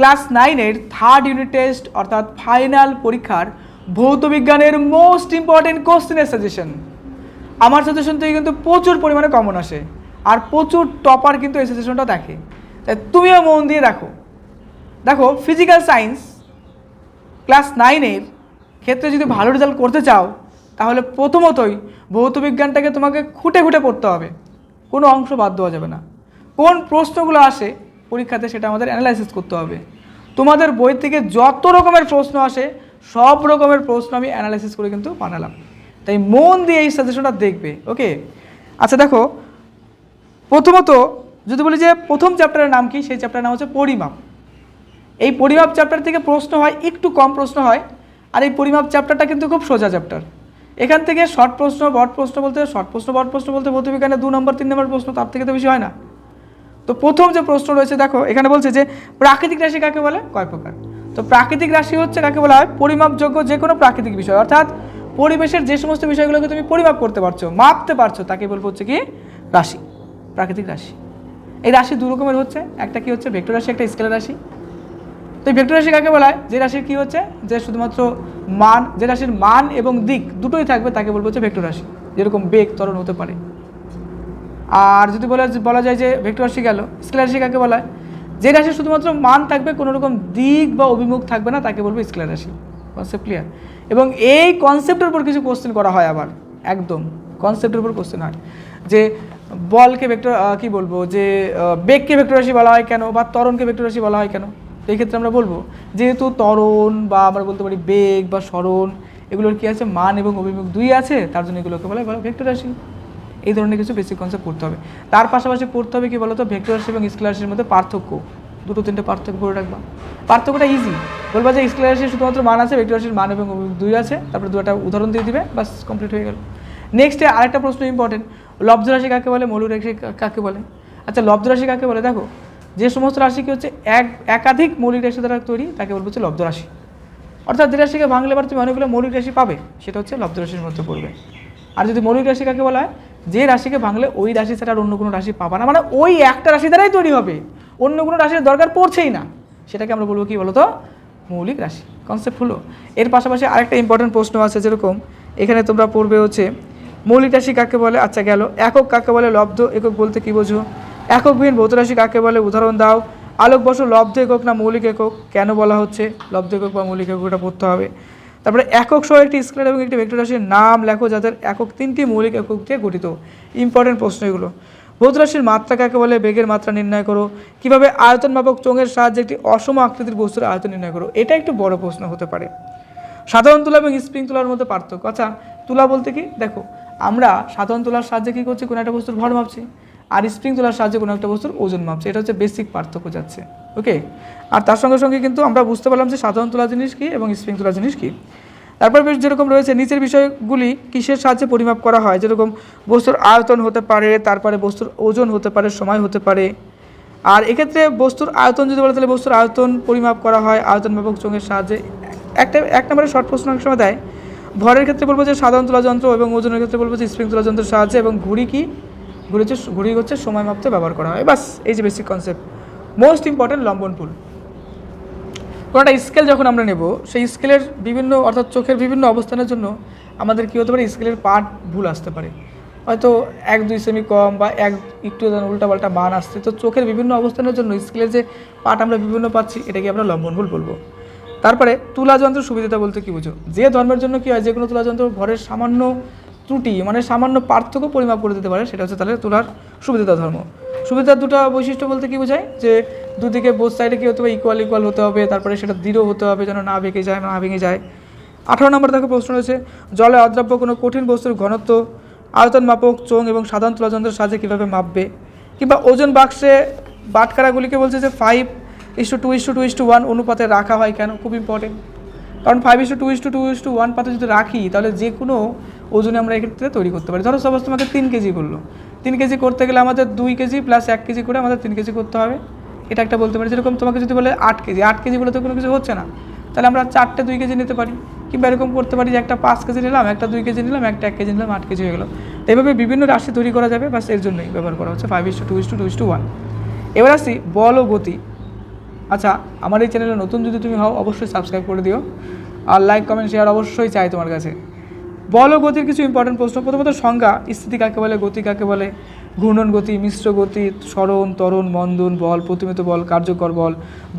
Class নাইনের third unit test অর্থাৎ final পরীক্ষার ভৌত বিজ্ঞানের মোস্ট ইম্পর্টেন্ট কোশ্চেনের সাজেশন আমার সাজেশন থেকে কিন্তু প্রচুর পরিমাণে কমন আসে, আর প্রচুর টপার কিন্তু এই সাজেশনটা দেখে। তাই তুমিও মন দিয়ে দেখো। দেখো ফিজিক্যাল সায়েন্স ক্লাস নাইনের ক্ষেত্রে যদি ভালো রেজাল্ট করতে চাও, তাহলে প্রথমতই ভৌত বিজ্ঞানটাকে তোমাকে খুঁটে খুঁটে পড়তে হবে। কোনো অংশ বাদ দেওয়া যাবে না। কোন প্রশ্নগুলো আসে পরীক্ষাতে সেটা আমাদের অ্যানালাইসিস করতে হবে। তোমাদের বই থেকে যত রকমের প্রশ্ন আসে, সব রকমের প্রশ্ন আমি অ্যানালাইসিস করে কিন্তু বানালাম। তাই মন দিয়ে এই সাজেশনটা দেখবে ওকে আচ্ছা দেখো, প্রথমত যদি বলি যে প্রথম চ্যাপ্টারের নাম কি, সেই চ্যাপ্টারের নাম হচ্ছে পরিমাপ। এই পরিমাপ চ্যাপ্টার থেকে প্রশ্ন হয়, একটু কম প্রশ্ন হয়, আর এই পরিমাপ চ্যাপ্টারটা কিন্তু খুব সোজা চ্যাপ্টার এখান থেকে শর্ট প্রশ্ন বট প্রশ্ন বলতে শর্ট প্রশ্ন বড় প্রশ্ন বলতে ভৌতবিজ্ঞানে দু নম্বর তিন নম্বর প্রশ্ন, তার থেকে তো বেশি হয় না। তো প্রথম যে প্রশ্ন রয়েছে, দেখো, এখানে বলছে যে প্রাকৃতিক রাশি কাকে বলে? কয় প্রকার? তো প্রাকৃতিক রাশি হচ্ছে কাকে বলা হয়? পরিমাপযোগ্য যে কোনো প্রাকৃতিক বিষয়। অর্থাৎ পরিবেশের যে সমস্ত বিষয়গুলোকে তুমি পরিমাপ করতে পারছ, মাপতে পারছ, তাকে বলব হচ্ছে কি? রাশি, প্রাকৃতিক রাশি। এই রাশি দু রকমের হচ্ছে। একটা কি হচ্ছে? ভেক্টর রাশি, একটা স্কেলার রাশি। তো এই ভেক্টর রাশি কাকে বলা হয়? যে রাশির কি হচ্ছে? যে শুধুমাত্র মান, যে রাশির মান এবং দিক দুটোই থাকবে, তাকে বলব হচ্ছে ভেক্টর রাশি। যেরকম বেগ, ত্বরণ হতে পারে। আর যদি বলা বলা যায় যে ভেক্টর রাশি গেল স্কেলার রাশি কাকে বলা হয়? যে রাশি শুধুমাত্র মান থাকবে, কোনো রকম দিক বা অভিমুখ থাকবে না, তাকে বলব স্কেলার রাশি। কনসেপ্ট ক্লিয়ার এবং এই কনসেপ্টের উপর কিছু কোশ্চেন করা হয় আবার, একদম। কনসেপ্টের উপর কোশ্চেন হয়। যে বলকে ভেক্টর কি বলব? যে বেগকে ভেক্টর রাশি বলা হয় কেন? বা তরণকে ভেক্টর রাশি বলা হয় কেন? এই ক্ষেত্রে আমরা বলব, যেহেতু ত্বরণ বা আমরা বলতে পারি বেগ বা স্মরণ, এগুলোর কি আছে? মান এবং অভিমুখ দুই আছে, তার জন্য এগুলোকে বলা হয় ভেক্টর রাশি। এই ধরনের কিছু বেসিক কনসেপ্ট পড়তে হবে। তার পাশাপাশি পড়তে হবে কি বলতো? ভেক্টর রাশি এবং স্কেলার রাশির মধ্যে পার্থক্য। দুটো তিনটে পার্থক্য করে রাখবা। পার্থক্যটা ইজি বলবা যে স্কেলার রাশির শুধুমাত্র মান আছে ভেক্টর রাশির মান এবং দুই আছে, তারপরে দু একটা উদাহরণ দিয়ে দিবে বাস কমপ্লিট হয়ে গেল। নেক্সটে আরেকটা প্রশ্ন ইম্পর্টেন্ট লব্ধ রাশি কাকে বলে? মৌলিক রাশি কাকে বলে? আচ্ছা লব্ধ রাশি কাকে বলে? দেখো, যে সমস্ত রাশি কি হচ্ছে, এক, একাধিক মৌলিক রাশি দ্বারা তৈরি, তাকে বলব হচ্ছে লব্ধ রাশি। অর্থাৎ যে রাশিকে ভাঙলে এবার তুমি অনেকগুলো মৌলিক রাশি পাবে, সেটা হচ্ছে লব্ধ রাশির মধ্যে পড়বে। আর যদি মৌলিক রাশি কাকে বলা হয়? যে রাশিকে ভাঙলে ওই রাশি ছাড়া আর অন্য কোনো রাশি পাবা না। মানে ওই একটা রাশি দ্বারাই তৈরি হবে। অন্য কোনো রাশির দরকার পড়ছেই না। সেটাকে আমরা বলব কি বলতো? মৌলিক রাশি। কনসেপ্ট হলো। এর পাশাপাশি আরেকটা ইম্পর্টেন্ট প্রশ্ন আছে যেরকম। এখানে তোমরা পড়বে হচ্ছে, মৌলিক রাশি কাকে বলে? আচ্ছা গেল। একক কাকে বলে? লব্ধ, একক বলতে কি বোঝো? এককবিহীন ভৌত রাশি কাকে বলে? উদাহরণ দাও। আলোকবর্ষ লব্ধ একক না মৌলিক একক? কেন বলা হচ্ছে? লব্ধ একক বা মৌলিক একক এটা পড়তে হবে। তারপরে একক সহ একটি স্কেলার এবং একটি ভেক্টর রাশির নাম লেখো যাদের একক তিনটি মৌলিক একক দিয়ে গঠিত। ইম্পর্টেন্ট প্রশ্ন এগুলো। ভৌত রাশির মাত্রা কাকে বলে? বেগের মাত্রা নির্ণয় করো। কীভাবে আয়তন মাপক চোঙের সাহায্যে একটি অসম আকৃতির বস্তুর আয়তন নির্ণয় করো? এটা একটু বড় প্রশ্ন হতে পারে। সাধারণ তুলা এবং স্প্রিং তুলার মধ্যে পার্থক্য। আচ্ছা তুলা বলতে কি? দেখো, আমরা সাধারণ তুলার সাহায্যে কী করছি? কোনো একটা বস্তুর ভর মাপছি। আর স্প্রিং তোলার সাহায্যে কোনো একটা বস্তুর ওজন মাপছি। এটা হচ্ছে বেসিক পার্থক্য যাচ্ছে। ওকে আর তার সঙ্গে সঙ্গে কিন্তু আমরা বুঝতে পারলাম যে সাধারণ তোলা জিনিস কী এবং স্প্রিং তোলা জিনিস কী। তারপর বেশ যেরকম রয়েছে, নিচের বিষয়গুলি কিসের সাহায্যে পরিমাপ করা হয়? যেরকম বস্তুর আয়তন হতে পারে, তারপরে বস্তুর ওজন হতে পারে, সময় হতে পারে। আর এক্ষেত্রে বস্তুর আয়তন যদি বলে তাহলে বস্তুর আয়তন পরিমাপ করা হয়, আয়তন মাপক চোঙের সাহায্যে। একটা, এক নম্বরে শর্ট প্রশ্ন অনেক সময় দেয়। ভরের ক্ষেত্রে বলব যে সাধারণ তোলা যন্ত্র এবং ওজনের ক্ষেত্রে বলব যে স্প্রিং তোলা যন্ত্রের সাহায্যে এবং ঘুড়ি কি? ঘুড়ি হচ্ছে ঘুড়ি হচ্ছে সময় মাপতে ব্যবহার করা হয়। বাস, এই যে বেসিক কনসেপ্ট মোস্ট ইম্পর্টেন্ট লম্বন পুল। কোনো একটা স্কেল যখন আমরা নেব, সেই স্কেলের বিভিন্ন, অর্থাৎ চোখের বিভিন্ন অবস্থানের জন্য আমাদের কী হতে পারে স্কেলের পার্ট ভুল আসতে পারে। হয়তো এক, দুই সেমি কম বা এক একটু উল্টা পাল্টা মান আসছে, তো চোখের বিভিন্ন অবস্থানের জন্য স্কেলের যে পার্ট আমরা বিভিন্ন পাচ্ছি, এটাকে আমরা লম্বন ভুল বলব। তারপরে তুলা যন্ত্র সুবিধাটা বলতে কী বুঝো? যে ধর্মের জন্য কী হয়, যে কোনো তুলা যন্ত্র ভরের সামান্য ত্রুটি মানে সামান্য পার্থক্য পরিমাপ করে দিতে পারে, সেটা হচ্ছে তাহলে তুলার সুবিধা ধর্ম। সুবিধার দুটো বৈশিষ্ট্য বলতে কি বোঝায়? যে দুদিকে বোথ সাইডে কি হতে হবে ইকুয়াল ইকুয়াল হতে হবে, তারপরে সেটা দৃঢ় হতে হবে, যেন না ভেঙে যায়, না ভেঙে যায়। আঠারো নম্বর দেখো প্রশ্ন রয়েছে, জলে অদ্রাব্য কোনো কঠিন বস্তুর ঘনত্ব, আয়তন মাপক, চোঙ এবং সাধারণ তুলাযন্ত্রের সাহায্যে কীভাবে মাপবে? কিংবা ওজন বাক্সে বাটখারাগুলিকে বলছে যে five is to two is to two is to one অনুপাতে রাখা হয় কেন? খুব ইম্পর্টেন্ট কারণ five is to two is to two is to one পাতে যদি রাখি, তাহলে যে কোনো ওজনে আমরা এক্ষেত্রে তৈরি করতে পারি। ধরো সাপোজ তোমাকে তিন কেজি করল তিন কেজি করতে গেলে আমাদের দুই কেজি প্লাস এক কেজি করে আমাদের তিন কেজি করতে হবে। এটা একটা বলতে পারি, যেরকম তোমাকে যদি বলে আট কেজি আট কেজি বলে তো কোনো কিছু হচ্ছে না। তাহলে আমরা চারটে দুই কেজি নিতে পারি। কিংবা এরকম করতে পারি যে একটা পাঁচ কেজি নিলাম, একটা দুই কেজি নিলাম, একটা এক কেজি নিলাম, আট কেজি হয়ে গেলো। তো এভাবে বিভিন্ন রাশি তৈরি করা যাবে বাসের জন্যই ব্যবহার করা হচ্ছে। Five is to two two is to two two is এবার আসি বল ও গতি। আচ্ছা আমার এই চ্যানেলে নতুন যদি তুমি হও, অবশ্যই সাবস্ক্রাইব করে দিও। আর লাইক কমেন্ট শেয়ার অবশ্যই চাই তোমার কাছে। বল গতির কিছু ইম্পর্টেন্ট প্রশ্ন। প্রথমত সংজ্ঞা, স্থিতি কাকে বলে, গতি কাকে বলে? ঘূর্ণন গতি, মিশ্র গতি, স্মরণ তরণ মন্দন, বল, প্রতিমিত বল, কার্যকর বল,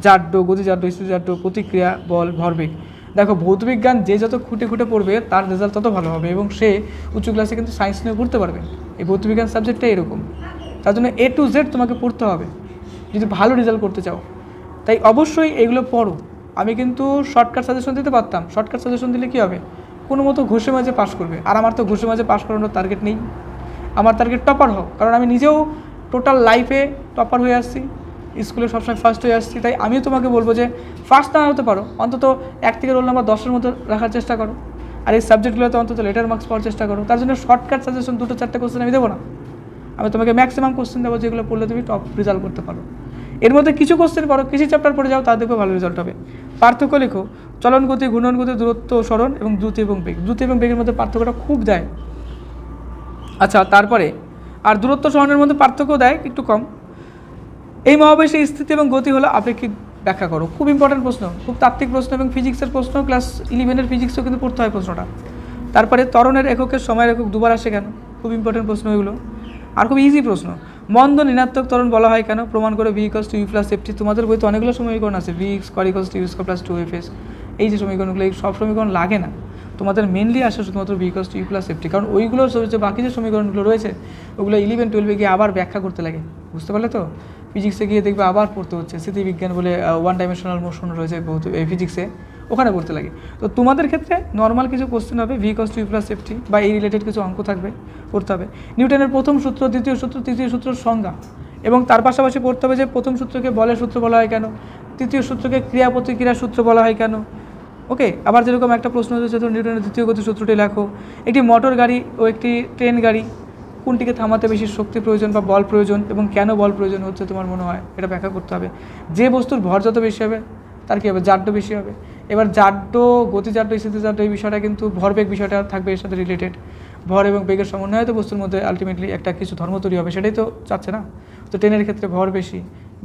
জাড্য, গতিজাড্য, স্থিতিজাড্য, প্রতিক্রিয়া বল, ভরবেগ। দেখো, ভৌতবিজ্ঞান যে যত খুঁটে খুঁটে পড়বে, তার রেজাল্ট তত ভালো হবে এবং সে উচ্চ ক্লাসে কিন্তু সায়েন্স নিয়ে পড়তে পারবে। এই ভৌতবিজ্ঞান সাবজেক্টটা এরকম। তার জন্য এ টু জেড তোমাকে পড়তে হবে। যদি ভালো রেজাল্ট করতে চাও। তাই অবশ্যই এগুলো পড়ো। আমি কিন্তু শর্টকাট সাজেশন দিতে পারতাম। শর্টকাট সাজেশন দিলে কী হবে? কোনো মতো ঘষে মাঝে পাশ করবে। আর আমার তো ঘষে মাঝে পাশ করানোর টার্গেট নেই। আমার টার্গেট টপার হোক, কারণ আমি নিজেও টোটাল লাইফে টপার হয়ে আসছি। স্কুলে সবসময় ফার্স্ট হয়ে আসছি, তাই আমিও তোমাকে বলব যে ফার্স্ট না হতে পারো। অন্তত এক থেকে রোল নাম্বার দশের মতো রাখার চেষ্টা করো। আর এই সাবজেক্টগুলোতে অন্তত লেটার মার্কস পাওয়ার চেষ্টা করো। তার জন্য শর্টকাট সাজেশন দুটো, চারটে কোশ্চেন আমি দেবো না। আমি তোমাকে ম্যাক্সিমাম কোশ্চেন দেবো যেগুলো পড়লে তুমি টপ রেজাল্ট করতে পারো। এর মধ্যে কিছু কোশ্চেন পড়ো, কিছু চ্যাপ্টার পড়ে যাও তা দেখবে ভালো রেজাল্ট হবে। পার্থক্য লেখো। চলন গতি ঘূর্ণন গতি দূরত্ব, স্মরণ এবং দ্রুতি এবং বেগ। দ্রুতি এবং বেগের মধ্যে পার্থক্যটা খুব দেয়। আচ্ছা তারপরে, আর দূরত্ব সহনের মধ্যে পার্থক্য দেয়, একটু কম। এই মহাবেশের স্থিতি এবং গতি হলো আপেক্ষিক ব্যাখ্যা করো। খুব ইম্পর্টেন্ট প্রশ্ন, খুব তাত্ত্বিক প্রশ্ন এবং ফিজিক্সের প্রশ্ন ক্লাস ইলেভেনের ফিজিক্সও কিন্তু পড়তে হয় প্রশ্নটা। তারপরে, ত্বরণের এককের সময়ের একক দুবার আসে কেন? খুব ইম্পর্টেন্ট প্রশ্ন এগুলো। আর খুব ইজি প্রশ্ন, মন্দ ঋণাত্মক তরণ বলা হয় কেন? প্রমাণ করে V equals to U plus safety তোমাদের বইতে অনেকগুলো সমীকরণ আছে ভি ইক্স কর equals to U square plus two F S এই যে সমীকরণগুলো, এই সব সমীকরণ লাগে না। তোমাদের মেনলি আসে শুধুমাত্র equals to U plus safety কারণ ওইগুলো যে বাকি যে সমীকরণগুলো রয়েছে, ওগুলো ইলেভেন টুয়েলভে গিয়ে আবার ব্যাখ্যা করতে লাগে। বুঝতে পারলে তো? ফিজিক্সে গিয়ে দেখবে আবার পড়তে হচ্ছে। স্মৃতিবিজ্ঞান বলে ওয়ান ডাইমেনশনাল মোশন রয়েছে এই ফিজিক্সে ওখানে পড়তে লাগে। তো তোমাদের ক্ষেত্রে নর্মাল কিছু কোশ্চেন হবে ভি কস টু প্লাস সেফটি বা এই রিলেটেড কিছু অঙ্ক থাকবে, পড়তে হবে। নিউটনের প্রথম সূত্র, দ্বিতীয় সূত্র, তৃতীয় সূত্রের সংজ্ঞা। এবং তার পাশাপাশি পড়তে হবে যে, প্রথম সূত্রকে বলের সূত্র বলা হয় কেন? তৃতীয় সূত্রকে ক্রিয়া প্রতিক্রিয়ার সূত্র বলা হয় কেন? ওকে, আবার যেরকম একটা প্রশ্ন হচ্ছে নিউটনের দ্বিতীয় গতি সূত্রটি লেখো, একটি মোটর গাড়ি ও একটি ট্রেন গাড়ি কোনটিকে থামাতে বেশি শক্তি প্রয়োজন বা বল প্রয়োজন এবং কেন বল প্রয়োজন হচ্ছে তোমার মনে হয়? এটা ব্যাখ্যা করতে হবে। যে বস্তুর ভর যত বেশি হবে, তার কী হবে? জাড্য বেশি হবে। এবার জাড্য গতিজাড্য স্থিতিজাড্য এই বিষয়টা কিন্তু ভরবেগ বিষয়টা থাকবে এর সাথে রিলেটেড ভর এবং বেগের সমন্বয়ে তো বস্তুর মধ্যে আলটিমেটলি একটা কিছু ধর্ম তৈরি হবে, সেটাই তো চাচ্ছে না? তো ট্রেনের ক্ষেত্রে ভর বেশি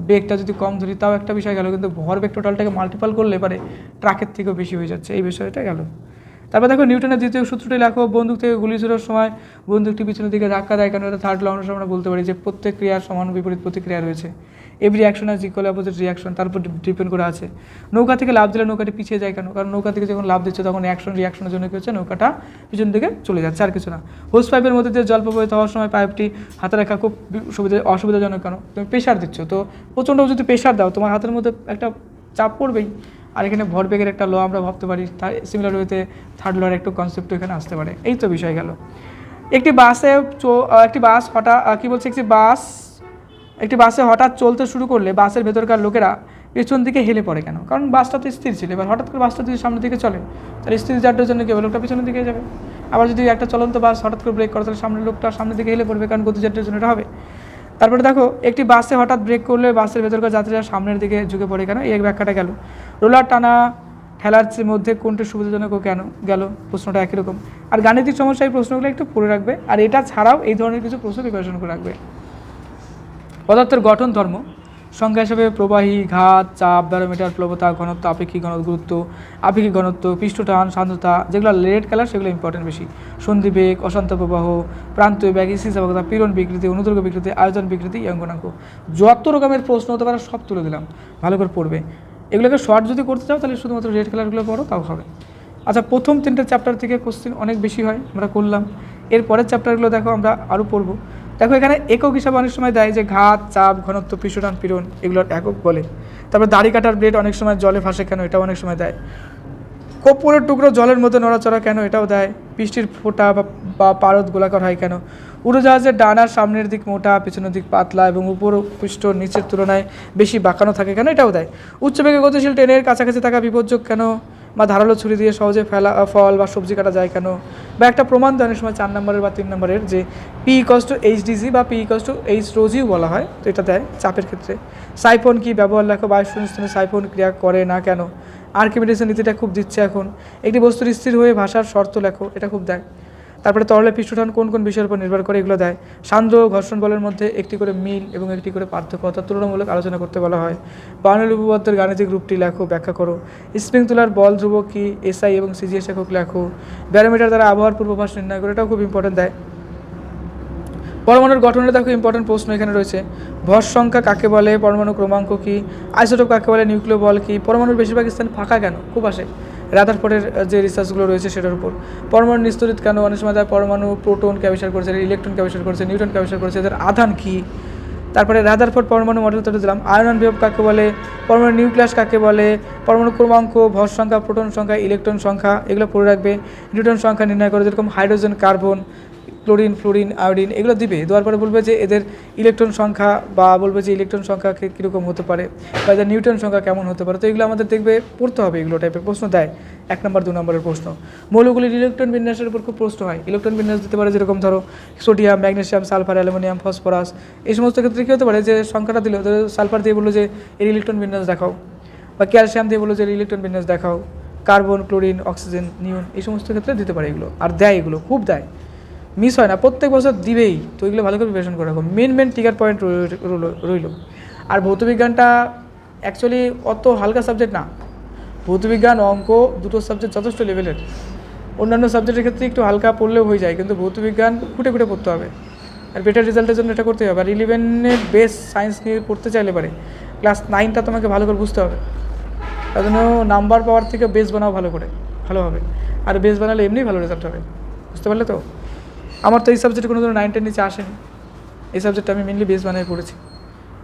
বেগটা যদি কম ধরি, তাও একটা বিষয় গেল, কিন্তু ভর বেগ টোটালটাকে মাল্টিপাল করলে পারে ট্রাকের থেকেও বেশি হয়ে যাচ্ছে। এই বিষয়টা গেল। তারপর দেখো, নিউটনের দ্বিতীয় সূত্রটি লেখো, বন্দুক থেকে গুলি ছোড়ার সময় বন্দুকটি পিছনের দিকে ধাক্কা দেয় কেন এটা থার্ড লাউন্ডের সময় আমরা বলতে পারি যে প্রত্যেক ক্রিয়ার সমান বিপরীত প্রতিক্রিয়া রয়েছে। এভরি অ্যাকশন আর ইকুয়াল অপোজিট রিয়াকশন তার উপর ডিপেন্ড করে আছে। নৌকা থেকে লাভ দিলে নৌকাটি পিছিয়ে যায় কেন? কারণ নৌকা থেকে যখন লাভ দিচ্ছে তখন অ্যাকশন রিয়াকশনের জন্য কী হচ্ছে? নৌকাটা পিছন দিকে চলে যাচ্ছে আর কিছু না। হোস পাইপের মধ্যে দিয়ে জল প্রবাহিত হওয়ার সময় পাইপটি হাতে রাখা খুব সুবিধা অসুবিধাজনক কেন? তুমি প্রেশার দিচ্ছ। তো প্রচণ্ড যদি প্রেশার দাও, তোমার হাতের মধ্যে একটা চাপ পড়বেই। আর এখানে ভরবেগের একটা ল আমরা ভাবতে পারি। সিমিলার ওয়েতে থার্ড লর একটু কনসেপ্ট এখানে আসতে পারে। এই তো বিষয় গেল। একটি বাসে একটি বাস হঠাৎ কি বলছে? একটি বাস একটি বাসে হঠাৎ চলতে শুরু করলে বাসের ভেতরকার লোকেরা পেছন দিকে হেলে পড়ে কেন? কারণ বাসটা তো স্থির ছিল। এবার হঠাৎ করে বাসটা যদি সামনের দিকে চলে, তাহলে স্থির যাত্রার জন্য কি হবে লোকটা পেছনের দিকে যাবে। আবার যদি একটা চলন্ত বাস হঠাৎ করে ব্রেক করে, তাহলে সামনের লোকটা সামনের দিকে হেলে পড়বে, কারণ গতিযাত্রার জন্য এটা হবে। তারপরে দেখো, একটি বাসে হঠাৎ ব্রেক করলে বাসের ভেতরকার যাত্রীরা সামনের দিকে ঝুঁকে পড়ে কেন? এই এক ব্যাখ্যাটা গেল। রোলার টানা ঠেলার মধ্যে কোনটি সুবিধাজনক ও কেন গেল? প্রশ্নটা একই রকম। আর গাণিতিক সমস্যা এই প্রশ্নগুলো একটু পড়ে রাখবে। আর এটা ছাড়াও এই ধরনের কিছু প্রশ্ন প্রিপারেশন করে রাখবে। পদার্থের গঠন, ধর্ম। সংখ্যা হিসেবে প্রবাহী, ঘাত, চাপ, ব্যারোমিটার, প্লবতা, ঘনত্ব, আপেক্ষিক ঘনত্ব, গুরুত্ব, আপেক্ষিক ঘনত্ব, পৃষ্ঠটান সান্দ্রতা যেগুলো রেড কালার, সেগুলো ইম্পর্টেন্ট বেশি। সন্ধি বেগ, অশান্ত প্রবাহ, প্রান্তীয় ব্যাগ স্থিতিস্থাপকতা পীড়ন বিকৃতি অনুদৈর্ঘ্য বিকৃতি আয়োজন বিকৃতি এই অঙ্গনাঙ্ক যত রকমের প্রশ্ন হতে পারে, সব তুলে দিলাম। ভালো করে পড়বে। এগুলোকে শর্ট যদি করতে চাও, তাহলে শুধুমাত্র রেড কালারগুলো পড়ো, তাও হবে। আচ্ছা প্রথম তিনটে চ্যাপ্টার থেকে কোশ্চেন অনেক বেশি হয়, আমরা করলাম। এর পরের চ্যাপ্টারগুলো দেখো, আমরা আরও পড়ব। দেখো, এখানে একক হিসাবে অনেক সময় দেয় যে ঘাত, চাপ, ঘনত্ব পৃষ্ঠটান পীড়ন এগুলোর একক বলে। তারপর দাড়ি কাটার ব্লেড অনেক সময় জলে ভাসে কেন, এটাও অনেক সময় দেয়। কর্পূরের টুকরো জলের মধ্যে নড়াচড়া কেন, এটাও দেয়। বৃষ্টির ফোঁটা বা পারদ গোলাকার হয় কেন? উড়োজাহাজের ডানার সামনের দিক মোটা, পিছনের দিক পাতলা এবং উপর পৃষ্ঠ নিচের তুলনায় বেশি বাঁকানো থাকে কেন, এটাও দেয়। উচ্চবেগে গতিশীল ট্রেনের কাছাকাছি থাকা বিপজ্জক কেন? বা ধারালো ছুরি দিয়ে সহজে ফেলা ফল বা সবজি কাটা যায় কেন? বা একটা প্রমাণ দেয় অনেক সময় চার নম্বরের বা তিন নম্বরের যে পি ইকস টু এইচডিজি বা পি ইকস টু এইচ রোজিও বলা হয়, তো এটা দেয় চাপের ক্ষেত্রে। সাইফোন কি ব্যবহার লেখো বায়ু সংস্থানে সাইফোন ক্রিয়া করে না কেন? আর্কিমিডিসের নীতিটা খুব দিচ্ছে এখন। একটি বস্তুর স্থির হয়ে ভাষার শর্ত লেখো, এটা খুব দেয়। তারপরে তরলে পৃষ্ঠটান কোন কোন বিষয়ের উপর নির্ভর করে এগুলো দেয়? সান্দ্র ঘর্ষণ বলের মধ্যে একটি করে মিল এবং একটি করে পার্থক্য অর্থাৎ তুলনামূলক আলোচনা করতে বলা হয়। বার্নল উপপাদ্যের গাণিতিক রূপটি লেখো, ব্যাখ্যা করো। স্প্রিং তোলার বল, ধ্রুবক কি, এসআই এবং সিজিএস একক লেখো। ব্যারোমিটার দ্বারা আবহাওয়ার পূর্বাভাস নির্ণয় করে এটাও খুব ইম্পর্টেন্ট দেয়। পরমাণুর গঠনের দেখো ইম্পর্টেন্ট প্রশ্ন এখানে রয়েছে। ভর সংখ্যা কাকে বলে? পরমাণু ক্রমাঙ্ক কি? আইসোটোপ কাকে বলে? নিউক্লিয় বল কি? পরমাণুর বেশিরভাগ স্থান ফাঁকা কেন? খুব আসে। রাদারফোর্ডের যে রিসার্চগুলো রয়েছে সেটার উপর। পরমাণু নিস্তরিত কেন? অনেক সময় তারা পরমাণু, প্রোটন ক্যাবিসার করেছে ইলেকট্রন ক্যাবিসার করেছে নিউট্রন ক্যাবিসার করেছে, এদের আধান কী? তারপরে রাদারফোর্ড পরমাণু মডেল তৈরি দিলাম আয়রন বিভব কাকে বলে? পরমাণু নিউক্লিয়াস কাকে বলে? পরমাণু ক্রমাঙ্ক, ভর সংখ্যা, প্রোটন সংখ্যা ইলেকট্রন সংখ্যা, এগুলো পড়ে রাখবে। নিউট্রন সংখ্যা নির্ণয় করে যেরকম hydrogen carbon chlorine, fluorine, iodine এগুলো দিবে। দেওয়ার পরে বলবে যে এদের ইলেকট্রন সংখ্যা বা বলবে যে ইলেকট্রন সংখ্যা কীরকম হতে পারে বা এদের নিউট্রন সংখ্যা কেমন হতে পারে। তো এগুলো আমাদের দেখবে, পড়তে হবে এগুলো টাইপের প্রশ্ন দেয়। এক নম্বর, দু নম্বরের প্রশ্ন। মৌলগুলির ইলেকট্রন বিন্যাসের উপর খুব প্রশ্ন হয়। ইলেকট্রন বিন্যাস দিতে পারে যেরকম ধরো sodium, magnesium, sulphur, aluminium, phosphorus এই সমস্ত ক্ষেত্রে কী হতে পারে যে সংখ্যাটা দিল সালফার দিয়ে বলল যে এর ইলেকট্রন বিন্যাস দেখাও বা ক্যালসিয়াম দিয়ে বলল যে ইলেকট্রন বিন্যাস দেখাও। কার্বন, ক্লোরিন, অক্সিজেন, নিউন এই সমস্ত ক্ষেত্রে দিতে পারে এগুলো। আর দেয় এগুলো, খুব দেয়। মিস হয় না, প্রত্যেক বছর দিবেই। তো এগুলো ভালো করে প্রিপারেশন করে রাখো। মেন মেন টিকার পয়েন্ট রইল আর ভৌতবিজ্ঞানটা অ্যাকচুয়ালি অত হালকা সাবজেক্ট না। ভৌতবিজ্ঞান, অঙ্ক দুটো সাবজেক্ট যথেষ্ট লেভেলের অন্যান্য সাবজেক্টের ক্ষেত্রে একটু হালকা পড়লেও হয়ে যায়, কিন্তু ভৌতবিজ্ঞান খুঁটে খুঁটে পড়তে হবে। আর বেটার রেজাল্টের জন্য এটা করতে হবে। আর ইলেভেনের বেস সায়েন্স নিয়ে পড়তে চাইলে পারে। ক্লাস নাইনটা তোমাকে ভালো করে বুঝতে হবে। তার জন্য নাম্বার পাওয়ার থেকে বেস বানাও ভালো করে, ভালো হবে। আর বেস বানালে এমনি ভালো রেজাল্ট হবে। বুঝতে পারলে তো? আমার তো এই সাবজেক্টে কোনো দিনও নাইন টেন নিচে আসেনি। এই সাবজেক্টটা আমি মেনলি বেস বানিয়ে পড়েছি।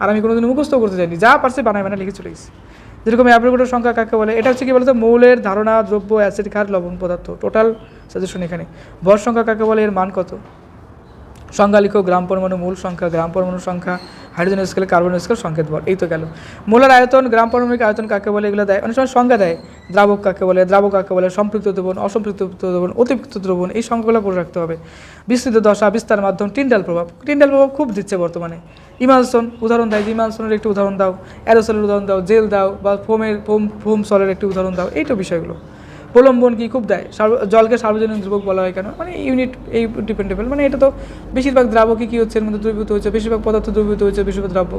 আর আমি কোনোদিন মুখস্থ করতে চাইনি। যা পারছি বানায় বানায় লিখে চলে গেছি। যেরকম অ্যাপ্রিকোটের সংখ্যা কাকে বলে? এটা হচ্ছে কি বলতো? মৌলের ধারণা, দ্রব্য অ্যাসিড খার লবণ পদার্থ। টোটাল সাজেশন এখানে। ভর সংখ্যা কাকে বলে? এর মান কত? সংখ্যা লিখো গ্রাম পরমাণু মূল সংখ্যা, গ্রাম পরমাণু সংখ্যা, হাইড্রোজেন স্কেল, কার্বন স্কেল, সংকেত বল, এই তো গেল। মূলের আয়তন, গ্রাম পরমাণবিক আয়তন কাকে বলে, এগুলো দেয়? অনেক সময় সংজ্ঞা দেয়। দ্রাবক কাকে বলে, দ্রাবক কাকে বলে, সম্পৃক্ত দ্রবণ, অসম্পৃক্ত দ্রবণ, অতিরিক্ত দ্রবণ, এই সংখ্যাগুলো পড়ে রাখতে হবে। বিস্তৃত দশা, বিস্তার মাধ্যম, টিন্ডাল প্রভাব। টিন্ডাল প্রভাব খুব দিচ্ছে বর্তমানে। ইমালসন, উদাহরণ দেয় ইমালসনের একটি উদাহরণ দাও। অ্যারোসলের উদাহরণ দাও, জেল দাও, বা ফোমের, ফোম ফোম সলের একটি উদাহরণ দাও এইটা বিষয়গুলো। প্রলম্বন কি খুব দেয়। জলকে সার্বজনীন দ্রবক বলা হয় কেন? মানে ইউনিট এই ডিপেন্ডেবল মানে এটা তো বেশিরভাগ দ্রাবকই কী হচ্ছে? এর মধ্যে দ্রবীভূত হয়েছে বেশিরভাগ পদার্থ দ্রবীভূত হয়েছে বেশিরভাগ দ্রাব্য।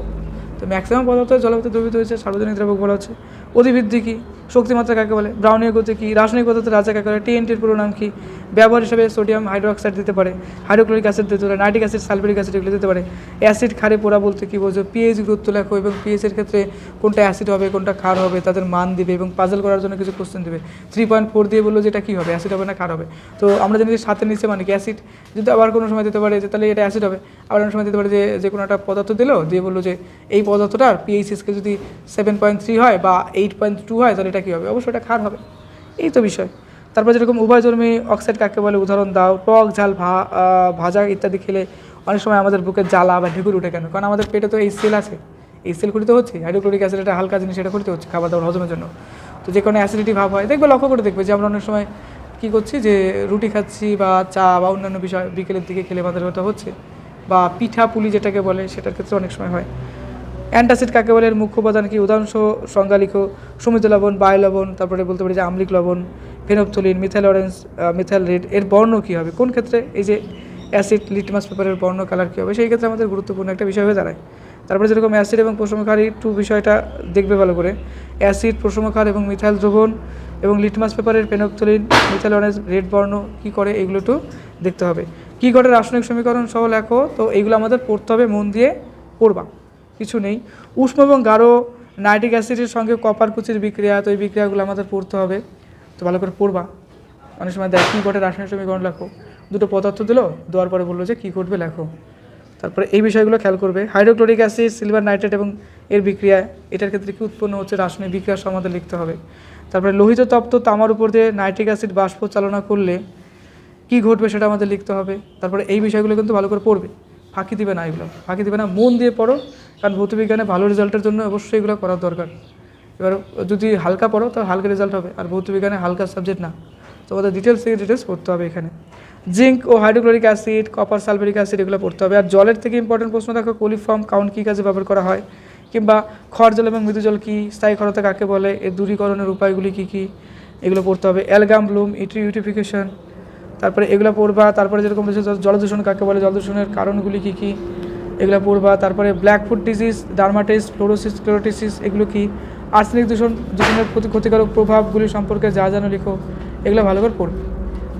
তো ম্যাক্সিমাম পদার্থ জলপথে দ্রবীভূত হয়েছে, সার্বজনীন দ্রাবক বলা হচ্ছে। অধিবৃদ্ধি কী? শক্তিমাত্রা কাকে বলে? ব্রাউনীয় গতি কী? রাসায়নিক পদার্থের রাজা কাকে বলে? টিএনটির পুরো নাম কি? ব্যবহার হিসেবে সোডিয়াম হাইড্রোক্সাইড দিতে পারে, হাইড্রোক্লোরিক অ্যাসিড দিতে পারে, নাইট্রিক অ্যাসিড, সালফিউরিক অ্যাসিড এগুলো দিতে পারে। অ্যাসিড খারে পোড়া বলতে কী বোঝো? পিএইচ গুরুত্ব লেখো এবং পিএইচের ক্ষেত্রে কোনটা অ্যাসিড হবে, কোনটা ক্ষার হবে, তাদের মান দিবে এবং পাজল করার জন্য কিছু কোশ্চেন দেবে। থ্রি পয়েন্ট ফোর দিয়ে বলল যে এটা কী হবে, অ্যাসিড হবে না খার হবে? তো আমরা জানি যে সাথে নিচে মানে কি অ্যাসিড? যদি আবার কোনো সময় দিতে পারে যে তাহলে এটা অ্যাসিড হবে। আবার অনেক সময় দিতে পারে যে যে কোনো একটা পদার্থ দিলো, দিয়ে বলল যে এই পদার্থটার পিএইচএসকে যদি সেভেন পয়েন্ট থ্রি হয় বা এইট পয়েন্ট টু হয় তাহলে এটা কী হবে? অবশ্যই এটা খার হবে। এই তো বিষয়। তারপর যেরকম উভয় উভয়ধর্মী অক্সাইড কাকে বলে, উদাহরণ দাও, টক ঝাল ভাজা ইত্যাদি খেলে অনেক সময় আমাদের বুকে জ্বালা বা ঢেকুর উঠে কেন? কারণ আমাদের পেটে তো এই সেল আছে। এই সেল খুঁড়িতে হচ্ছে? হাইড্রোক্লোরিক অ্যাসিড একটা হালকা জিনিস, এটা খুঁড়িতে হচ্ছে খাবার দাবার, হজমের জন্য। তো যে কোনো অ্যাসিডিটি ভাব হয়, দেখবে, লক্ষ্য করে দেখবে যে আমরা অনেক সময় কী করছি যে রুটি খাচ্ছি বা চা বা অন্যান্য বিষয় বিকেলের দিকে খেলে আমাদের ওটা হচ্ছে বা পিঠা পুলি যেটাকে বলে, সেটার ক্ষেত্রে অনেক সময় হয়। অ্যান্টাসিড কাকে বলে? এর মুখ্য উপাদান কি? উদাহরণ সহ সংজ্ঞা লিখো সমিত লবণ, বায়ু লবণ, তারপরে বলতে পারি যে আমলিক লবণ phenolphthalein methyl orange methyl red এর বর্ণ কী হবে? কোন ক্ষেত্রে? এই যে অ্যাসিড লিটমাস পেপারের বর্ণ কালার কী হবে? সেই ক্ষেত্রে আমাদের গুরুত্বপূর্ণ একটা বিষয় হয়ে দাঁড়ায়। তারপরে যেরকম অ্যাসিড এবং প্রশমকারী টু বিষয়টা দেখবে ভালো করে। অ্যাসিড প্রশমকার এবং মিথাইল দ্রবণ এবং লিটমাস পেপারের পেনপথলিন মিথাইল অরেঞ্জ রেড বর্ণ কী করে? এগুলো একটু দেখতে হবে। কী করে রাসায়নিক সমীকরণ সহ লেখো। তো এইগুলো আমাদের পড়তে হবে, মন দিয়ে পড়বা। কিছু নেই। উষ্ণ এবং গাঢ় নাইট্রিক অ্যাসিডের সঙ্গে কপার কুচির বিক্রিয়া, তো এই বিক্রিয়াগুলো আমাদের পড়তে হবে। তো ভালো করে পড়বা। অনেক সময় দেখ কী রাসায়নিক সমীকরণ লেখো। দুটো পদার্থ দিলো, দেওয়ার পরে বলল যে কী ঘটবে লেখো। তারপরে এই বিষয়গুলো খেয়াল করবে। হাইড্রোক্লোরিক অ্যাসিড, সিলভার নাইট্রেট এবং এর বিক্রিয়া, এটার ক্ষেত্রে কী উৎপন্ন হচ্ছে রাসায়নিক বিক্রিয়া সহ আমাদের লিখতে হবে। তারপরে লোহিত তপ্ত তামার উপর দিয়ে নাইট্রিক অ্যাসিড বাষ্প চালনা করলে কী ঘটবে সেটা আমাদের লিখতে হবে। তারপরে এই বিষয়গুলো কিন্তু ভালো করে পড়বে। ফাঁকি দিবে না এগুলো। ফাঁকি দিবে না, মন দিয়ে পড়ো, কারণ ভৌতবিজ্ঞানে ভালো রেজাল্টের জন্য অবশ্যই এগুলো করার দরকার। এবার যদি হালকা পড়ো, তাহলে হালকা রেজাল্ট হবে। আর ভৌতবিজ্ঞানে হালকা সাবজেক্ট না। তোমাদের ডিটেলস থেকে ডিটেলস পড়তে হবে এখানে। জিঙ্ক ও hydrochloric acid copper sulphuric acid এগুলো পড়তে হবে। আর জলের থেকে ইম্পর্টেন্ট প্রশ্ন, দেখো কোলিফর্ম কাউন্ট কী কাজে ব্যবহার করা হয়? কিংবা খর জল এবং মৃদু জল কী? স্থায়ী খরতা কাকে বলে? এর দূরীকরণের উপায়গুলি কী কী? এগুলো পড়তে হবে। অ্যালগাম ব্লুম ইউটিফিকেশন তারপরে এগুলো পড়বা, তারপরে যেরকম জ- জলদূষণ কাকে বলে জলদূষণের কারণগুলি কী কী, এগুলো পড়বা, তারপরে black foot disease dermatitis fluorosis ক্লোরোটিসিস এগুলো কি? আর্সেনিক দূষণ, দূষণের প্রতি ক্ষতিকারক প্রভাবগুলি সম্পর্কে যা জানো লিখো, এগুলো ভালো করে পড়বে।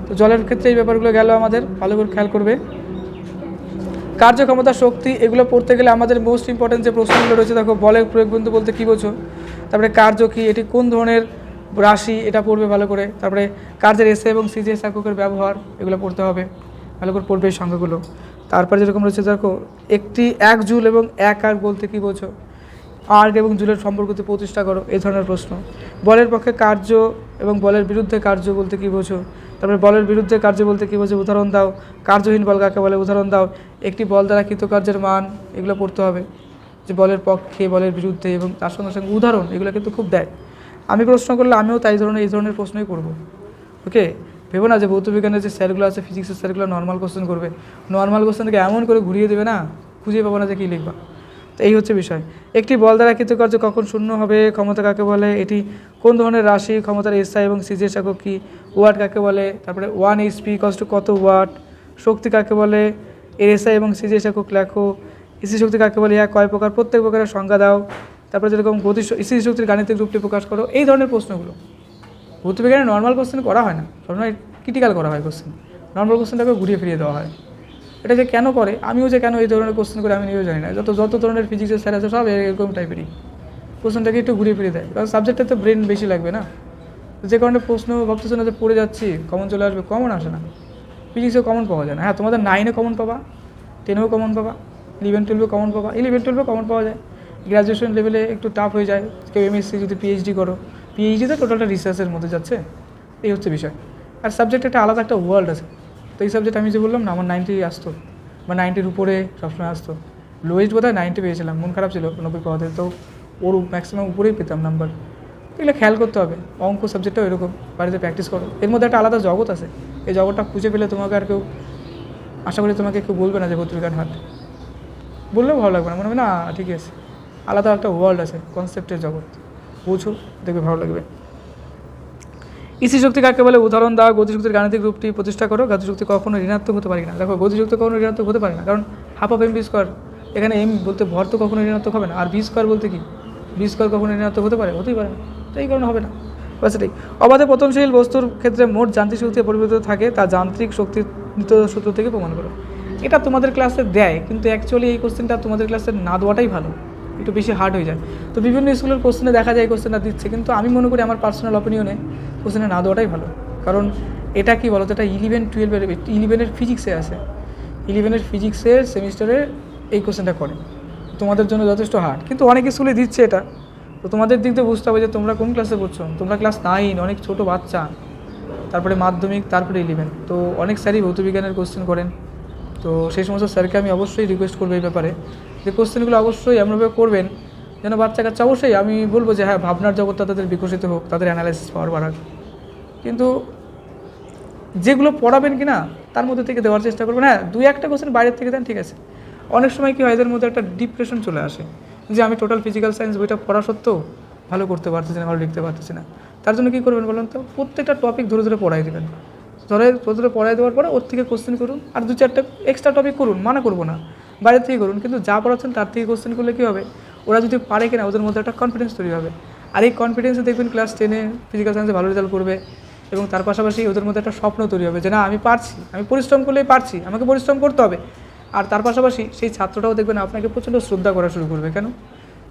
তো জলের ক্ষেত্রে এই ব্যাপারগুলো গেল আমাদের, ভালো করে খেয়াল করবে। কার্যক্ষমতা, শক্তি, এগুলো পড়তে গেলে আমাদের মোস্ট ইম্পর্টেন্ট যে প্রশ্নগুলো রয়েছে, দেখো, বলের প্রয়োগ বলতে কী বোঝো? তারপরে কার্য কী, এটি কোন ধরনের রাশি, এটা পড়বে ভালো করে। তারপরে কার্যের এসে এবং সিজিএস এককের ব্যবহার, এগুলো পড়তে হবে। ভালো করে পড়বে এই সংখ্যাগুলো। তারপরে যেরকম রয়েছে, দেখো, একটি এক জুল এবং এক আর্ক বলতে কী বোঝো? আর্ক এবং জুলের সম্পর্কতে প্রতিষ্ঠা করো, এই ধরনের প্রশ্ন। বলের পক্ষে কার্য এবং বলের বিরুদ্ধে কার্য বলতে কী বোঝো? তারপরে বলের বিরুদ্ধে কার্য বলতে কী বোঝো? উদাহরণ দাও। কার্যহীন বল কাকে বলে? উদাহরণ দাও। একটি বল দ্বারা কৃতকার্যের মান, এগুলো পড়তে হবে। যে বলের পক্ষে, বলের বিরুদ্ধে এবং তার সঙ্গে সঙ্গে উদাহরণ, এগুলো কিন্তু খুব দেয়। আমি প্রশ্ন করলে আমিও তাই ধরনের, এই ধরনের প্রশ্নই করব। ওকে ভেবো না যে ভৌতবিজ্ঞানের যে স্যারগুলো আছে ফিজিক্সের স্যারগুলো নর্মাল কোশ্চেন করবে। নর্মাল কোশ্চেনকে এমন করে ঘুরিয়ে দেবে না, খুঁজে পাবো না যে কী লিখবা। তো এই হচ্ছে বিষয়। একটি বল দ্বারা কৃতকার্য কখন শূন্য হবে, ক্ষমতা কাকে বলে, এটি কোন ধরনের রাশি, ক্ষমতার এসআই এবং সিজের একক কি, ওয়াট কাকে বলে, তারপরে ওয়ান এইচপি কষ্ট কত ওয়াট, শক্তি কাকে বলে, এর এসআই এবং সিজের একক লেখো ইসি শক্তি কাকে বলে ইয়া কয় প্রকার, প্রত্যেক প্রকারের সংজ্ঞা দাও। তারপরে যেরকম গতি ইসি শক্তির গাণিতিক রূপটি প্রকাশ করো, এই ধরনের প্রশ্নগুলো। ভৌতবিজ্ঞানে নর্মাল কোশ্চেন করা হয় না, সবসময় ক্রিটিক্যাল করা হয় কোশ্চেন নর্মাল কোশ্চেনটাকে ঘুরিয়ে ফিরিয়ে দেওয়া হয়। এটা যে কেন করে, আমিও যে কেন এই ধরনের কোশ্চেন করে আমি নিজেও জানি না। যত যত ধরনের ফিজিক্সের স্যার আছে, সব এরকম টাইপেরই কোশ্চেনটাকে একটু ঘুরিয়ে ফিরিয়ে দেয়। কারণ সাবজেক্টে তো ব্রেন বেশি লাগবে না। যে কারণে প্রশ্ন ভাবতেছে না যে পড়ে যাচ্ছি কমন চলে আসবে কমন আসে না। ফিজিক্সে কমন পাওয়া যায় না। হ্যাঁ তোমাদের নাইনে কমন পাবা টেনেও কমন পাবা ইলেভেন টুয়েলভে কমন পাবা ইলেভেন টুয়েলভে কমন পাওয়া যায়। গ্র্যাজুয়েশন লেভেলে একটু টাফ হয়ে যায়। কেউ এমএসসি যদি পিএইচডি করো পিএইচডিতে টোটালটা রিসার্চের মধ্যে যাচ্ছে। এই হচ্ছে বিষয়। আর সাবজেক্ট একটা আলাদা একটা ওয়ার্ল্ড আছে। তো এই সাবজেক্ট আমি যে বললাম না, আমার নাইনটি আসতো। বা নাইনটির উপরে সবসময় আসতো। লোয়েস্ট বোধ হয় নাইনটি পেয়েছিলাম, মন খারাপ ছিল নব্বই পাওয়াতে। তো ওর ম্যাক্সিমাম উপরেই পেতাম নাম্বার এগুলো খেয়াল করতে হবে। অঙ্ক সাবজেক্টটাও এরকম, বাড়িতে প্র্যাকটিস করো। এর মধ্যে একটা আলাদা জগৎ আছে। এই জগৎটা খুঁজে পেলে তোমাকে আর কেউ, আশা করি তোমাকে কেউ বলবে না যে ভৌতবিজ্ঞান হাট বললেও ভালো লাগবে না। মনে হবে, না, ঠিকই আছে। আলাদা একটা ওয়ার্ল্ড আছে কনসেপ্টের জগৎ। বুঝো, দেখবে ভালো লাগবে। ইসি শক্তি কাকে বলে? উদাহরণ দাও, গতিশক্তির গাণিতিক রূপটি প্রতিষ্ঠা করো। গতিশক্তি কখনো ঋণাত্মক হতে পারে না দেখো, গতিশক্তি কখনো ঋণাত্মক হতে পারে না, কারণ half of M V square এখানে এম বলতে ভর তো কখনো ঋণাত্মক হবে না, আর বি স্কোয়ার বলতে কি? বি স্কোয়ার কখনো ঋণাত্মক হতে পারে? হতেই পারে। তো এই কারণে হবে না। বাস এটাই। অবাধে পতনশীল বস্তুর ক্ষেত্রে মোট যান্ত্রিক শক্তি পরিবর্তিত থাকে, তা যান্ত্রিক শক্তির নিত্য সূত্র থেকে প্রমাণ করো। এটা তোমাদের ক্লাসে দেয়, কিন্তু অ্যাকচুয়ালি এই কোশ্চেনটা তোমাদের ক্লাসে না দেওয়াটাই ভালো। একটু বেশি হার্ড হয়ে যায়। তো বিভিন্ন স্কুলের কোশ্চেনে দেখা যায় কোশ্চেনটা দিচ্ছে। কিন্তু আমি মনে করি আমার পার্সোনাল অপিনিয়নে কোশ্চেনে না দেওয়াটাই ভালো। কারণ এটা কি বলো এটা ইলেভেন টুয়েলভের ইলেভেনের ফিজিক্সে আছে। ইলেভেনের ফিজিক্সের সেমিস্টারে এই কোশ্চেনটা করে। তোমাদের জন্য যথেষ্ট হার্ড কিন্তু অনেক স্কুলে দিচ্ছে এটা। তো তোমাদের দিক দিয়ে বুঝতে হবে যে তোমরা কোন ক্লাসে পড়ছো? তোমরা ক্লাস নাইন অনেক ছোট বাচ্চা। তারপরে মাধ্যমিক, তারপরে ইলেভেন তো অনেক স্যারই ভৌতবিজ্ঞানের কোশ্চেন করেন। তো সেই সমস্ত স্যারকে আমি অবশ্যই রিকোয়েস্ট করব এই ব্যাপারে। যে কোশ্চেনগুলো অবশ্যই এমনভাবে করবেন যেন বাচ্চা কাচ্চা অবশ্যই আমি বলব যে হ্যাঁ ভাবনার জগৎটা তাদের বিকশিত হোক, তাদের অ্যানালাইসিস পাওয়ার বাড়াক। কিন্তু যেগুলো পড়াবেন কি না তার মধ্যে থেকে দেওয়ার চেষ্টা করবেন। হ্যাঁ দুই একটা কোশ্চেন বাইরের থেকে দেন, ঠিক আছে। অনেক সময় কি হয়, এদের মধ্যে একটা ডিপ্রেশন চলে আসে। যে আমি টোটাল ফিজিক্যাল সায়েন্স বইটা পড়া সত্ত্বেও ভালো করতে পারতেছি না, ভালো লিখতে পারতেছি না। তার জন্য কী করবেন বলুন তো? প্রত্যেকটা টপিক ধরে ধরে পড়াই দেবেন। ধরে ধরে ধরে পড়াই দেওয়ার পরে ওর থেকে কোশ্চেন করুন, আর দু চারটা এক্সট্রা টপিক করুন, মানা করব না। বাইরে থেকে করুন, কিন্তু যা পড়াচ্ছেন তার থেকে কোশ্চেন করলে কী হবে? ওরা যদি পারে কিনা, ওদের মধ্যে একটা কনফিডেন্স তৈরি হবে। আর এই কনফিডেন্সে দেখবেন ক্লাস টেনে ফিজিক্যাল সায়েন্সে ভালো রেজাল্ট করবে এবং তার পাশাপাশি ওদের মধ্যে একটা স্বপ্ন তৈরি হবে যে, না, আমি পারছি, আমি পরিশ্রম করলেই পারছি, আমাকে পরিশ্রম করতে হবে। আর তার পাশাপাশি সেই ছাত্রটাও দেখবেন আপনাকে প্রচণ্ড শ্রদ্ধা করা শুরু করবে। কেন?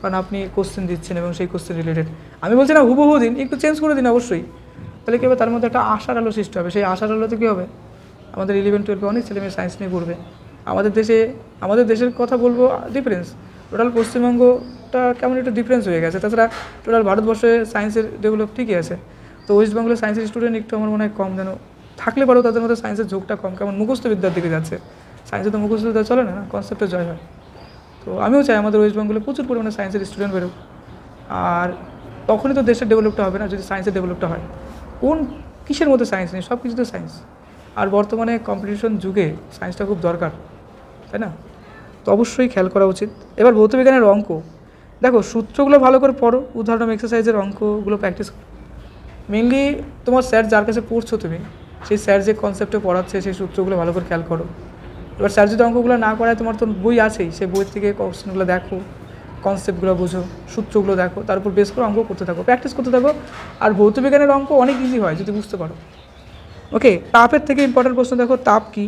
কারণ আপনি কোশ্চেন দিচ্ছেন এবং সেই কোশ্চেন রিলেটেড আমি বলছি না, হুবহু দিন, একটু চেঞ্জ করে দিন অবশ্যই। তাহলে কী হবে? তার মধ্যে একটা আশার আলো সৃষ্টি হবে। সেই আশার আলোতে কী হবে? আমাদের ইলেভেন টুয়েলভে অনেক ছেলেমেয়ে সায়েন্স নিয়ে পড়বে। আমাদের দেশে, আমাদের দেশের কথা বলব ডিফারেন্স টোটাল পশ্চিমবঙ্গটা কেমন একটু ডিফারেন্স হয়ে গেছে। তাছাড়া টোটাল ভারতবর্ষে সায়েন্সের ডেভেলপ ঠিকই আছে। তো ওয়েস্ট বেঙ্গলের সায়েন্সের স্টুডেন্ট একটু আমার মনে হয় কম যেন থাকলে পারো, তাদের মধ্যে সায়েন্সের ঝোঁকটা কম। কেমন মুখস্থ বিদ্যার দিকে যাচ্ছে। সায়েন্সে তো মুখস্থ বিদ্যা চলে না কনসেপ্টে জয় হয়। তো আমিও চাই আমাদের ওয়েস্ট বেঙ্গলে প্রচুর পরিমাণে সায়েন্সের স্টুডেন্ট বেরোক। আর তখনই তো দেশের ডেভেলপটা হবে না, যদি সায়েন্সের ডেভেলপটা হয়। কোন কিসের মধ্যে সায়েন্স নেই? সব কিছুতে সায়েন্স আর বর্তমানে কম্পিটিশন যুগে সায়েন্সটা খুব দরকার। তাই না? তো অবশ্যই খেয়াল করা উচিত। এবার ভৌতবিজ্ঞানের অঙ্ক। দেখো, সূত্রগুলো ভালো করে পড়ো। উদাহরণ এক্সারসাইজের অঙ্কগুলো প্র্যাকটিস করো। মেনলি তোমার স্যার যার কাছে পড়ছো তুমি, সেই স্যার যে কনসেপ্টে পড়াচ্ছে, সেই সূত্রগুলো ভালো করে খেয়াল করো। এবার স্যার যদি অঙ্কগুলো না করায় তোমার তো বই আছেই, সেই বই থেকে কোশ্চেনগুলো দেখো কনসেপ্টগুলো বোঝো, সূত্রগুলো দেখো, তার উপর বেস করে অঙ্ক করতে থাকো প্র্যাকটিস করতে থাকো। আর ভৌত বিজ্ঞানের অঙ্ক অনেক ইজি হয়, যদি বুঝতে পারো। ওকে তাপের থেকে ইম্পর্টেন্ট প্রশ্ন দেখো, তাপ কী?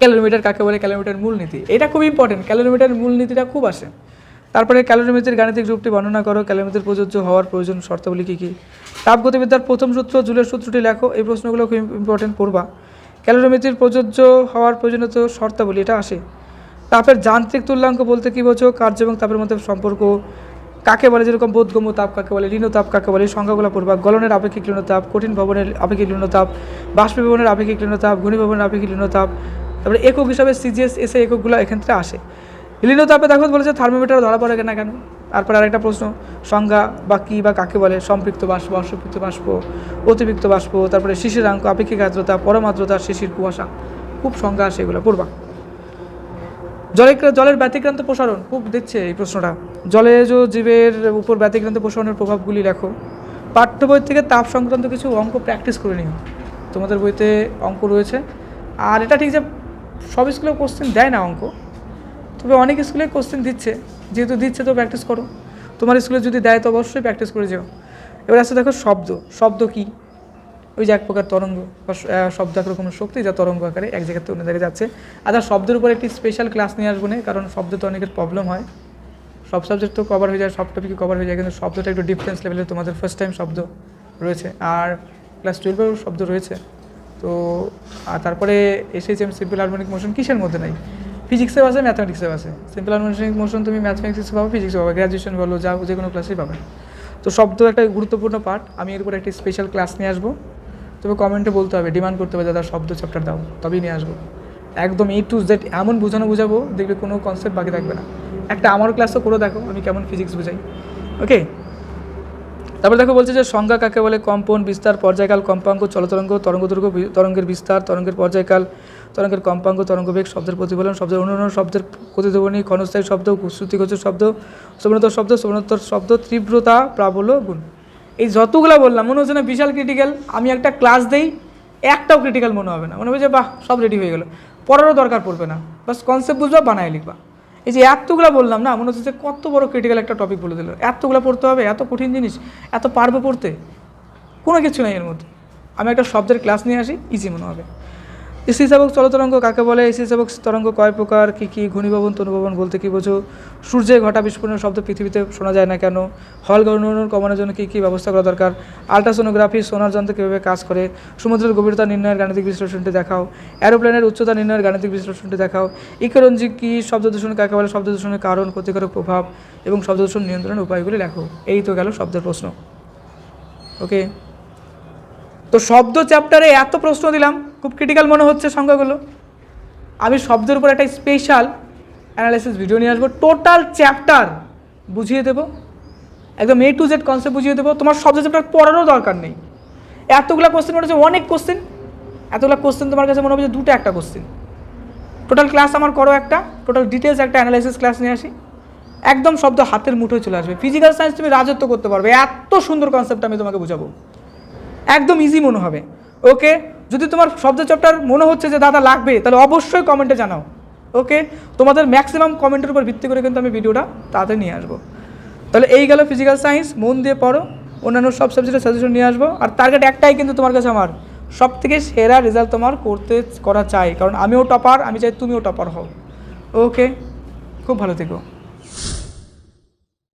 ক্যালোরিমিটার কাকে বলে? ক্যালোরিমিটার মূলনীতি। এটা খুব ইম্পর্টেন্ট ক্যালোরিমিটার মূলনীতিটা খুব আসে। তারপরে ক্যালোরিমিটার গাণিতিক রূপটি বর্ণনা করো। ক্যালোরিমিটার প্রযোজ্য হওয়ার প্রয়োজন শর্তাবলী কী কী? তাপগতিবিদ্যার প্রথম সূত্র, জুলের সূত্রটি লেখো। এই প্রশ্নগুলো খুব ইম্পর্টেন্ট পড়বা। ক্যালোরিমিটার প্রযোজ্য হওয়ার প্রয়োজনীয় শর্তাবলী, এটা আসে। তাপের যান্ত্রিক তুল্যাঙ্ক বলতে কী বোঝো? কার্য এবং তাপের মধ্যে সম্পর্ক কাকে বলে? যেরকম বোধগম্য তাপ কাকে বলে? ঋণ তাপ কাকে বলে? সংখ্যাগুলো পড়বা। গলনের আপেক্ষিক ঋণ তাপ, কঠিন ভবনের আপেক্ষিক ঋণ তাপ, বাষ্পীভবনের আপেক্ষিক ঋণ তাপ, ঘনীভবনের আপেক্ষিক ঋণ তাপ তারপরে একক হিসাবে সিজিএস এসে এককগুলো থেকে আসে। লিনো তাপে দেখো বলেছে থার্মোমিটার ধরা পড়ে না কেন? তারপরে আরেকটা প্রশ্ন, সংজ্ঞা বা কী বা কাকে বলে? সম্পৃক্ত বাষ্প, অসম্পৃক্ত বাষ্প, অতিরিক্ত বাষ্প, তারপরে শিশির শিশিরাঙ্ক আপেক্ষিক আর্দ্রতা পরমাদ্রতা শিশির কুয়াশা। খুব সংজ্ঞা আসে এগুলো, পড়বা। জলের জলের ব্যতিক্রান্ত প্রসারণ, খুব দিচ্ছে এই প্রশ্নটা। জলেজ জীবের উপর ব্যতিক্রান্ত প্রসারণের প্রভাবগুলি লেখো পাঠ্য বই থেকে তাপ সংক্রান্ত কিছু অঙ্ক প্র্যাকটিস করে নিও। তোমাদের বইতে অঙ্ক রয়েছে। আর এটা ঠিক যে সব স্কুলে কোশ্চেন দেয় না অঙ্ক। তবে অনেক স্কুলে কোশ্চেন দিচ্ছে। যেহেতু দিচ্ছে তো প্র্যাকটিস করো। তোমার স্কুলে যদি দেয় তো অবশ্যই প্র্যাকটিস করে যেও। এবার আসলে দেখো শব্দ। শব্দ কি? ওই যে এক প্রকার তরঙ্গ বা শব্দ একরকমের শক্তি যা তরঙ্গ আকারে এক জায়গা থেকে অন্য জায়গায় যাচ্ছে। আর তার শব্দের উপর একটি স্পেশাল ক্লাস নিয়ে আসব না, কারণ শব্দ তো অনেকের প্রবলেম হয়। সব সাবজেক্ট তো কভার হয়ে যায়, সব টপিকে কভার হয়ে যায়, কিন্তু শব্দটা একটু ডিফারেন্স লেভেলে তোমাদের ফার্স্ট টাইম শব্দ রয়েছে। আর ক্লাস টুয়েলভেও শব্দ রয়েছে। তো, আর তারপরে এসএইচএম সিম্পল হারমোনিক মোশন কিসের মধ্যে নাই? ফিজিক্সেও আছে ম্যাথমেটিক্সেও আছে। সিম্পল হারমোনিক মোশন তুমি ম্যাথমেটিক্সে পাবে ফিজিক্সে পাবে গ্র্যাজুয়েশন বলো, যা যে কোনো ক্লাসেই পাবে। তো শব্দ একটা গুরুত্বপূর্ণ পার্ট আমি এর উপর একটি স্পেশাল ক্লাস নিয়ে আসব। তবে কমেন্টে বলতে হবে ডিমান্ড করতে হবে, দাদা, শব্দ চ্যাপ্টার দাও। তবেই নিয়ে আসব। একদম এ টু জেড এমন বোঝানো বোঝাবো, দেখবে কোনো কনসেপ্ট বাকি থাকবে না। একটা আমার ক্লাসও করে দেখো, আমি কেমন ফিজিক্স বোঝাই। ওকে তারপর দেখো বলছে যে সংজ্ঞা কাকে বলে? কম্পন, বিস্তার, পর্যায়কাল, কম্পাঙ্ক, চলতরঙ্গ, তরঙ্গ দৈর্ঘ্য বি- তরঙ্গের বিস্তার, তরঙ্গের পর্যায়কাল, তরঙ্গের কম্পাঙ্ক তরঙ্গবেগ শব্দের প্রতিফলন, শব্দের অনুরণন শব্দের প্রতিধ্বনি, ক্ষণস্থায়ী শব্দ শ্রুতিগোচর শব্দ শ্রবণোত্তর শব্দ শ্রবণোত্তর শব্দ, তীব্রতা, প্রাবল্য, গুণ। এই যতগুলো বললাম, মনে হচ্ছে না বিশাল ক্রিটিক্যাল আমি একটা ক্লাস দেই, একটাও ক্রিটিক্যাল মনে হবে না। মনে হবে যে, বাহ, সব রেডি হয়ে গেলো। পড়ারও দরকার পড়বে না। বাস কনসেপ্ট বুঝবা, বানায় লিখবা। এই যে এতগুলো বললাম না, মনে হচ্ছে যে কত বড় ক্রিটিক্যাল একটা টপিক বলে দিল। এতগুলো পড়তে হবে, এত কঠিন জিনিস, এত পারবে পড়তে। কোনো কিছু নাই এর মধ্যে। আমি একটা শব্দের ক্লাস নিয়ে আসি ইজি মনে হবে। স্থিতিস্থাপক চলতরঙ্গ কাকে বলে? এসি স্থিতিস্থাপক তরঙ্গ কয় প্রকার? কী কী? ঘনীভবন তনুভবন বলতে কী বোঝো? সূর্যে ঘটা বিস্ফোরণের শব্দ পৃথিবীতে শোনা যায় না কেন? হল গণন কমানোর জন্য কী কী ব্যবস্থা করা দরকার? আল্ট্রাসোনোগ্রাফি, সোনার যন্ত্র কীভাবে কাজ করে? সমুদ্রের গভীরতা নির্ণয়ের গাণিতিক বিশ্লেষণটি দেখাও। অ্যারোপ্লেনের উচ্চতা নির্ণয়ের গাণিতিক বিশ্লেষণটি দেখাও। ইকরঞ্জি কী শব্দ দূষণ কাকে বলে? শব্দ দূষণের কারণ, ক্ষতিকারক প্রভাব এবং শব্দ দূষণ নিয়ন্ত্রণের উপায়গুলি লেখো। এই তো গেল শব্দের প্রশ্ন। ওকে তো শব্দ চ্যাপ্টারে এত প্রশ্ন দিলাম, খুব ক্রিটিক্যাল মনে হচ্ছে সংখ্যাগুলো। আমি শব্দের উপর একটা স্পেশাল অ্যানালাইসিস ভিডিও নিয়ে আসব। টোটাল চ্যাপ্টার বুঝিয়ে দেবো। একদম এ টু জেড কনসেপ্ট বুঝিয়ে দেবো। তোমার শব্দ চ্যাপ্টার পড়ারও দরকার নেই। এতগুলো কোশ্চেন মনে হচ্ছে, অনেক কোশ্চেন এতগুলো কোশ্চেন তোমার কাছে মনে হবে যে দুটো একটা কোশ্চেন টোটাল ক্লাস আমার করো একটা টোটাল ডিটেলস একটা অ্যানালাইসিস ক্লাস নিয়ে আসি। একদম শব্দ হাতের মুঠোয় চলে আসবে। ফিজিক্যাল সায়েন্স তুমি রাজত্ব করতে পারবে। এত সুন্দর কনসেপ্ট আমি তোমাকে বুঝাবো। একদম ইজি মনে হবে। ওকে যদি তোমার শব্দ চ্যাপ্টার মনে হচ্ছে যে দাদা লাগবে, তাহলে অবশ্যই কমেন্টে জানাও। ওকে তোমাদের ম্যাক্সিমাম কমেন্টের উপর ভিত্তি করে কিন্তু আমি ভিডিওটা তাড়াতাড়ি নিয়ে আসব। তাহলে এই গেল ফিজিক্যাল সায়েন্স মন দিয়ে পড়ো। অন্যান্য সব সাবজেক্টের সাজেশন নিয়ে আসব। আর টার্গেট একটাই কিন্তু তোমার কাছে আমার সব থেকে সেরা রেজাল্ট তোমার করতে করা চাই। কারণ আমিও টপার আমি চাই তুমিও টপার হও। ওকে খুব ভালো থেকো।